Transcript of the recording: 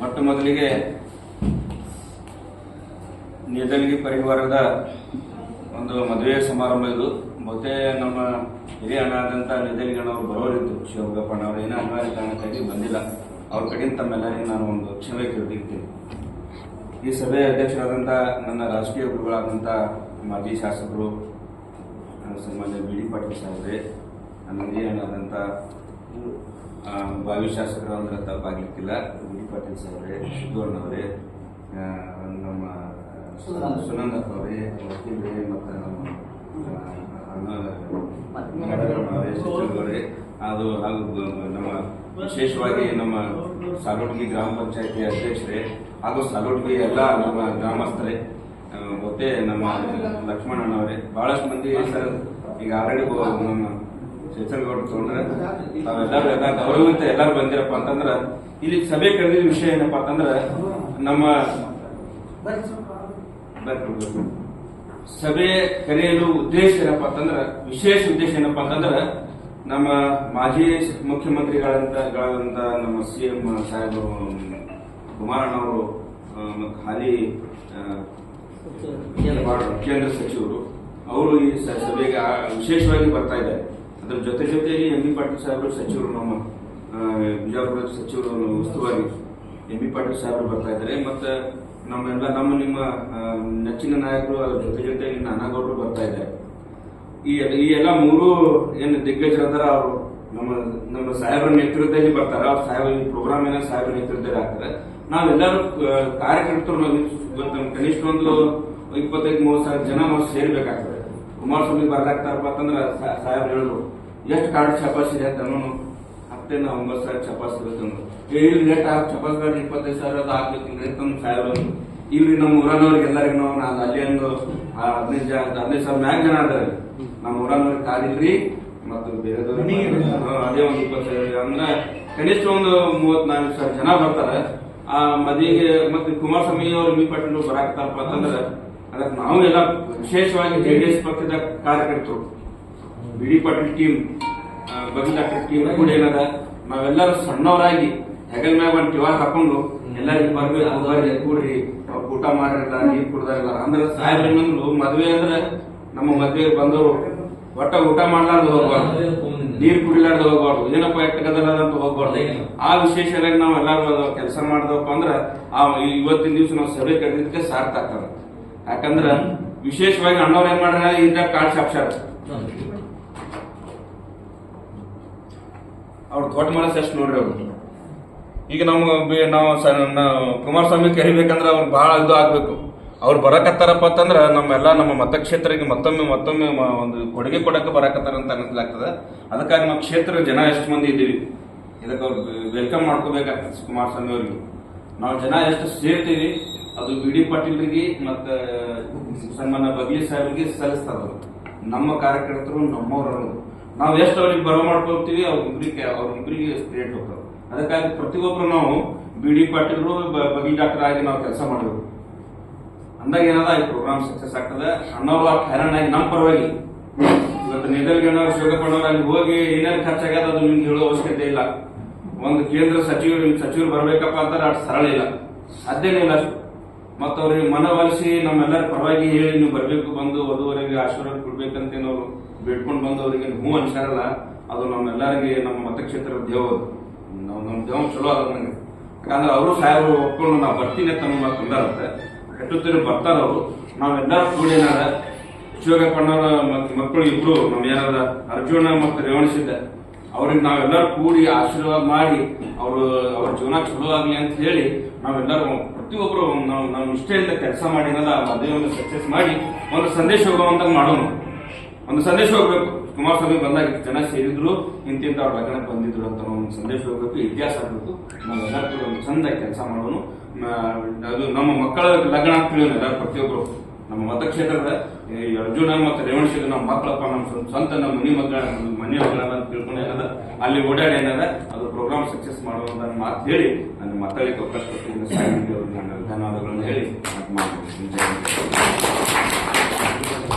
ಮೊಟ್ಟ ಮೊದಲಿಗೆ ನಿದಲ್ಗಿ ಪರಿವಾರದ ಒಂದು ಮದುವೆ ಸಮಾರಂಭ ಇದು. ಮತ್ತೆ ನಮ್ಮ ಹಿರಿಯ ಅಣ್ಣಾದಂಥ ನಿದಲ್ಗಣ್ಣವರು ಬರೋರಿದ್ದು ಶಿವಗಪ್ಪಣ್ಣವರು ಏನೋ ಅನಿವಾರ್ಯ ಕಾರಣಕ್ಕಾಗಿ ಬಂದಿಲ್ಲ. ಅವ್ರ ಕಡೆಯಿಂದ ತಮ್ಮೆಲ್ಲರಿಗೂ ನಾನು ಒಂದು ಕ್ಷಮೆ ಕೇಳಿರ್ತೀನಿ ಈ ಸಭೆಯ ಅಧ್ಯಕ್ಷರಾದಂಥ ನನ್ನ ರಾಜಕೀಯ ಗುರುಗಳಾದಂಥ ಮಾಜಿ ಶಾಸಕರು ನನ್ನ ಬಿ ಡಿ ಪಾಟೀಲ್ ಸಾಹೇಬ್ರೆ ನನ್ನ ಹಿರಿಯಣ್ಣಾದಂಥ ಆ, ಭಾವಿ ಶಾಸಕರು ಅಂದ್ರೆ ತಪ್ಪಾಗ್ಲಿಕ್ಕಿಲ್ಲ. ಬಿ ಪಾಟೀಲ್ ಸಾಹೇಬ್ರೆ ಸಿದ್ದೋಣ್ಣವರೇ ನಮ್ಮ ಸುನಂದ. ಸುನಂದಪ್ಪ ಅವರೇ ವಕೀಲರೇ ಮತ್ತು ನಮ್ಮ ಅದು ಹಾಗೂ ನಮ್ಮ ವಿಶೇಷವಾಗಿ ನಮ್ಮ ಸಾಲೋಟ್ಗಿ ಗ್ರಾಮ ಪಂಚಾಯತಿ ಅಧ್ಯಕ್ಷರೇ ಹಾಗೂ ಸಾಲೋಟ್ಗಿ ಎಲ್ಲ ನಮ್ಮ ಗ್ರಾಮಸ್ಥರೇ ಮತ್ತೆ ನಮ್ಮ ಲಕ್ಷ್ಮಣಣ್ಣವರೇ. ಬಹಳಷ್ಟು ಮಂದಿ ಸರ್ ಈಗ ಆಲ್ರೆಡಿ ನಮ್ಮ ಚೇತನಗೌಡ ತಗೊಂಡ್ರೆ ತಾವೆಲ್ಲರೂ ಎಲ್ಲ ಗೌರವಂತ ಎಲ್ಲರೂ ಬಂದಿರಪ್ಪ ಅಂತಂದ್ರ ಇಲ್ಲಿ ಸಭೆ ಕರೆದಿದ್ದ ವಿಷಯ ಏನಪ್ಪಾ ಅಂತಂದ್ರ ನಮ್ಮ ಸಭೆ ಕರೆಯಲು ಉದ್ದೇಶ ಏನಪ್ಪಾ ಅಂತಂದ್ರ ವಿಶೇಷ ಉದ್ದೇಶ ಏನಪ್ಪಾ ಅಂತಂದ್ರ ನಮ್ಮ ಮಾಜಿ ಮುಖ್ಯಮಂತ್ರಿಗಳಂತ ನಮ್ಮ ಸಿ ಎಂ ಸಾಹೇಬರು ಕುಮಾರಣ್ಣವರು ಹಾಲಿ ಕೇಂದ್ರ. ಸಚಿವರು ಅವರು ಈ ಸಭೆಗೆ ವಿಶೇಷವಾಗಿ ಬರ್ತಾ ಇದ್ದಾರೆ. ಅದರ ಜೊತೆ ಜೊತೆಗೆ ಎಂ ಬಿ ಪಾಟೀಲ್ ಸಾಹೇಬರು ಸಚಿವರು ನಮ್ಮ ಬಿಜಾಪುರದ ಸಚಿವರು ಉಸ್ತುವಾರಿ ಎಂ ಬಿ ಪಾಟೀಲ್ ಸಾಹೇಬರು ಬರ್ತಾ ಇದ್ದಾರೆ. ಮತ್ತೆ ನಮ್ಮೆಲ್ಲ, ನಮ್ಮ ನಿಮ್ಮ ನೆಚ್ಚಿನ ನಾಯಕರು ಅದ್ರ ಜೊತೆ ಜೊತೆಗೆ ನಾನಾಗೌಡರು ಬರ್ತಾ ಇದ್ದಾರೆ. ಈ ಈ ಎಲ್ಲ ಮೂರು ಏನು ದಿಗ್ಗಜರದಾರ ಅವರು ನಮ್ಮ ನಮ್ಮ ಸಾಹೇಬರ ನೇತೃತ್ವದಲ್ಲಿ ಬರ್ತಾರೆ. ಅವ್ರ ಸಾಹೇಬ, ಈ ಪ್ರೋಗ್ರಾಮ್ ಏನ ಸಾಹೇಬರ ನೇತೃತ್ವದಲ್ಲಿ ಆಗ್ತಾರೆ ನಾವೆಲ್ಲರೂ ಕಾರ್ಯಕರ್ತರು ಕನಿಷ್ಠ ಒಂದು ಇಪ್ಪತ್ತೈದು, ಮೂವತ್ತು ಸಾವಿರ ಜನ ನಾವು ಸೇರ್ಬೇಕಾಗ್ತದೆ. ಕುಮಾರಸ್ವಾಮಿ ಬರ್ಲಾಗ್ತಾರಪ್ಪ ಅಂತಂದ್ರೆ ಸಾಹೇಬ್ರು ಹೇಳಿದ್ರು. ಎಷ್ಟು ಕಾರ್ಡ್ ಚಪಾಸಿದೆ ಅಂತ ಹತ್ತೇನ ಒಂಬತ್ತು ಸಾವಿರ ಚಪಾಸಿರುತ್ತೆ ಇಲ್ಲಿ ರೇಟ್ ಆ ಚಪಾಸ್ ಕಾರ್ಡ್ ಇಪ್ಪತ್ತೈದು ಸಾವಿರ ಅದು ಹಾಕ್ಬೇಕಿಲ್ರಿ ಅಂತ ಅಂದ್ರು. ಇಲ್ರಿ ನಮ್ಮ ಊರನವ್ರಿಗೆ ಎಲ್ಲರಿಗೂ ನಾವು ನಾನು ಅಲ್ಲಿ ಒಂದು ಹದಿನೈದು ಜನ ಹದಿನೈದು ಸಾವಿರ ಮ್ಯಾಗ ಜನ ಅದಾರೆ ನಮ್ಮ ಊರನವ್ರಿಗೆ ಕಾದಿಲ್ರಿ ಮತ್ತು ಬೇರೆದವ್ರಿಗೆ ಹಾ, ಅದೇ ಒಂದು ಇಪ್ಪತ್ತೈದು ಅಂದ್ರೆ ಕನಿಷ್ಠ ಒಂದು ಮೂವತ್ನಾಲ್ಕು ಸಾವಿರ ಜನ ಬರ್ತಾರೆ. ಆ ಮದಿಗೆ ಮತ್ತೆ ಕುಮಾರಸ್ವಾಮಿ ಅವರು ಮೀ ಪಟ್ಟಣ ಬರಾಕ್ತಾರಪ್ಪ ಅಂತಂದ್ರೆ ಅದಕ್ಕೆ ನಾವು ಎಲ್ಲ ವಿಶೇಷವಾಗಿ ಜೆಡಿಎಸ್ ಪಕ್ಷದ ಕಾರ್ಯಕರ್ತರು. ಬಿ ಡಿ ಪಾಟೀಲ್ ಟೀಮ್ ಬಗಿ ಡಾಕ್ಟರ್ ಟೀಮ್ ಕೂಡ ಏನದ ನಾವೆಲ್ಲರೂ ಸಣ್ಣವರಾಗಿ ಹೆಗಲ್ ಮ್ಯಾಗ ಒಂದು ಟಿವಾರ್ ಹಾಕೊಂಡು ಎಲ್ಲರಿಗೂ ಬರ್ಬೇಕು ಬರ್ರಿ ಕೂಡ್ರಿ ಊಟ ಮಾಡಿರಲ್ಲ ನೀರು ಕುಡ್ದಾರಲ್ಲ ಅಂದ್ರೆ ಸಾಹೇಬ್ರ ಮದ್ವೆ ಅಂದ್ರೆ ನಮ್ಮ ಮದ್ವೆಗೆ ಬಂದವರು ಒಟ್ಟ ಊಟ ಮಾಡ್ಲಾರ್ದು ಹೋಗ್ಬಾರ್ದು. ನೀರು ಕುಡಿಲಾರ್ದು ಹೋಗ್ಬಾರ್ದು. ಏನಪ್ಪ ಎಟ್ಟಗದಲ್ಲ ಅಂತ ಹೋಗ್ಬಾರ್ದು. ಆ ವಿಶೇಷವಾಗಿ ನಾವು ಎಲ್ಲಾರು ಕೆಲಸ ಮಾಡ್ದವಪ್ಪ ಅಂದ್ರೆ ಆ ಇವತ್ತಿನ ದಿವಸ ನಾವು ಸಭೆ ಕರೆದಿದ್ದಕ್ಕೆ ಸಾರ್ಥ ಆಗ್ತದೆ ಯಾಕಂದ್ರ ವಿಶೇಷವಾಗಿ ಅಣ್ಣವ್ರು ಏನ್ ಮಾಡ್ರ ಇದ್ರಾಗ ಕಾರ್ಡ್ ಅವ್ರ ದೊಡ್ಡ ಮನಸ್ಸು ಎಷ್ಟು ನೋಡ್ರಿ ಅವ್ರು. ಈಗ ನಮ್ಗೆ ನಾವು ಸ- ಕುಮಾರಸ್ವಾಮಿ ಕರಿಬೇಕಂದ್ರೆ ಅವ್ರು ಬಹಳ ಇದು ಆಗಬೇಕು. ಅವ್ರು ಬರಕತ್ತಾರಪ್ಪ ಅಂತಂದ್ರೆ ನಮ್ಮೆಲ್ಲ ನಮ್ಮ ಮತಕ್ಷೇತ್ರಕ್ಕೆ ಮತ್ತೊಮ್ಮೆ ಮತ್ತೊಮ್ಮೆ ಒಂದು ಕೊಡುಗೆ ಕೊಡಕ್ಕೆ ಬರಕತ್ತಾರ ಅಂತ ಅನ್ನಿಸ್ಲಾಗ್ತದೆ ಅದಕ್ಕಾಗಿ ನಮ್ಮ ಕ್ಷೇತ್ರ ಜನ ಎಷ್ಟು ಮಂದಿ ಇದ್ದೀವಿ. ಇದಕ್ಕೆ ಅವ್ರು ವೆಲ್ಕಮ್ ಮಾಡ್ಕೋಬೇಕಾಗ್ತದೆ ಕುಮಾರಸ್ವಾಮಿ ಅವ್ರಿಗೆ. ನಾವು ಜನ ಎಷ್ಟು ಸೇರ್ತೀವಿ, ಅದು ಬಿ ಡಿ ಪಾಟೀಲ್ರಿಗೆ ಮತ್ತು ಸನ್ಮಾನ ಬಗ್ಲಿ ಸಾಹೇಬ್ರಿಗೆ ಸಲ್ಲಿಸ್ತಾರ. ನಮ್ಮ ಕಾರ್ಯಕರ್ತರು ನಮ್ಮವರು ನಾವು ಎಷ್ಟು ಅವ್ರಿಗೆ ಬರೋ ಮಾಡ್ಕೊಳ್ತೀವಿ, ಅವ್ರ ಇಬ್ಬರಿಗೆ ಸ್ಪ್ರೇಟ್ ಹೋಗ್ತಾವೆ ಅದಕ್ಕಾಗಿ ಪ್ರತಿಯೊಬ್ಬರು ನಾವು ಬಿ ಡಿ ಪಾಟೀಲ್ರು ಬಗಿ ಡಾಕ್ಟರ್ ಆಗಿ ನಾವು ಕೆಲಸ ಮಾಡಬೇಕು ಅಂದಾಗ ಏನದ ಈ ಪ್ರೋಗ್ರಾಮ್ ಸಕ್ಸಸ್ ಆಗ್ತದೆ. ಅಣ್ಣವ್ರು ಆ ಹೈರಾಣ ಆಗಿ ನಮ್ಮ ಪರವಾಗಿ. ಇವತ್ತು ನಿಧಲ್ಗಣ್ಣವ್ರು ಶಿವಗಪ್ಪಣ್ಣವ್ರು ಅಲ್ಲಿ ಹೋಗಿ ಏನೇನು ಖರ್ಚಾಗ್ಯದ ಅದು ನಿಮ್ಗೆ ಹೇಳೋ ಅವಶ್ಯಕತೆ ಇಲ್ಲ. ಒಂದು ಕೇಂದ್ರ ಸಚಿವರು ಸಚಿವರು ಬರ್ಬೇಕಪ್ಪ ಅಂತಾರೆ, ಅಷ್ಟು ಸರಳ ಇಲ್ಲ. ಅಷ್ಟು. ಮತ್ತು ಅವ್ರಿಗೆ ಮನವೊಲಿಸಿ ನಮ್ಮೆಲ್ಲರ ಪರವಾಗಿ ಹೇಳಿ ನೀವು ಬರಬೇಕು, ಬಂದು ವಧುವರಿಗೆ ಆಶೀರ್ವಾದ ಕೊಡ್ಬೇಕಂತ ನಾವು ಬೇಡ್ಕೊಂಡು ಬಂದು ಅವರಿಗೆ ಹ್ಞೂ ಅನ್ಸಾರಲ್ಲ, ಅದು ನಮ್ಮೆಲ್ಲರಿಗೆ ನಮ್ಮ ಮತಕ್ಷೇತ್ರದ ದೇವ ನಾವು ನಮ್ಮ ದೇವ ಚಲೋ ಅದ ನಂಗೆ ಯಾಕಂದ್ರೆ ಅವರು ಸಾಹೇಬರು ಒಪ್ಕೊಂಡು ನಾವು ಬರ್ತೀನಿ ಅಂತ ನಮ್ಮ ತಂದಾರತ್ತೆ ಕಟ್ಟುತ್ತೀರಿ ಬರ್ತಾರ ಅವರು. ನಾವೆಲ್ಲರೂ ಕೂಡಿ ಏನಾರ ಶಿವಗಪ್ಪಣ್ಣವರ ಮತ್ತು ಮಕ್ಕಳು ಇಬ್ರು ನಮ್ಮ ಏನಾರ ಅರ್ಜುನ ಮತ್ತು ರೇವಣಿಸಿದ್ದ ಅವ್ರಿಗೆ ನಾವೆಲ್ಲರೂ ಕೂಡಿ ಆಶೀರ್ವಾದ ಮಾಡಿ, ಅವರು ಅವ್ರ ಜೀವನ ಚಲೋ ಆಗಲಿ ಅಂತ ಹೇಳಿ ನಾವೆಲ್ಲರೂ ಪ್ರತಿಯೊಬ್ಬರು ನಾವು ನಾವು ನಿಷ್ಠೆಯಿಂದ ಕೆಲಸ ಮಾಡಿನಲ್ಲ ಆ ಮದುವೆಯನ್ನು ಸಕ್ಸಸ್ ಮಾಡಿ, ಒಂದು ಸಂದೇಶ ಹೋಗುವಂತ ಮಾಡೋಣ. ಒಂದು ಸಂದೇಶ ಹೋಗ್ಬೇಕು. ಕುಮಾರಸ್ವಾಮಿ ಬಂದಾಗ ಜನ ಸೇರಿದ್ರು, ಇಂತಿಂತ ಅವ್ರ ಲಗ್ನಕ್ಕೆ ಬಂದಿದ್ರು ಅಂತ ಒಂದು ಸಂದೇಶ ಹೋಗ್ಬೇಕು. ಇತಿಹಾಸ ಆಗ್ಬೇಕು. ನಾವೆಲ್ಲರೂ ಒಂದು ಚಂದ ಕೆಲಸ ಮಾಡೋನು. ಅದು ನಮ್ಮ ಮಕ್ಕಳ ಲಗ್ನ ಹೇಳಿ ಎಲ್ಲರೂ ಪ್ರತಿಯೊಬ್ಬರು ನಮ್ಮ ಮತಕ್ಷೇತ್ರದ ಅರ್ಜುನ ಮತ್ತು ರೇವಣಶೀಲ ನಮ್ಮ ಮಕ್ಕಳಪ್ಪ, ನಮ್ಮ ಸ್ವಂತ- ನಮ್ಮ ಮನೆ ಮಕ್ಕಳ ಮನೆ ಮಕ್ಕಳ ಅಂತ ತಿಳ್ಕೊಂಡು ಏನದ ಅಲ್ಲಿ ಓಡಾಡಿ ಏನದ ಅದು ಪ್ರೋಗ್ರಾಮ್ ಸಕ್ಸಸ್ ಮಾಡುವಂತ ಮಾತು ಹೇಳಿ, ನನ್ನ ಮಕ್ಕಳಿಗೆ ಅವಕಾಶ ನನ್ನ ಧನ್ಯವಾದಗಳನ್ನು ಹೇಳಿ, ಮಾತು ಮಾಡ್ತೀನಿ.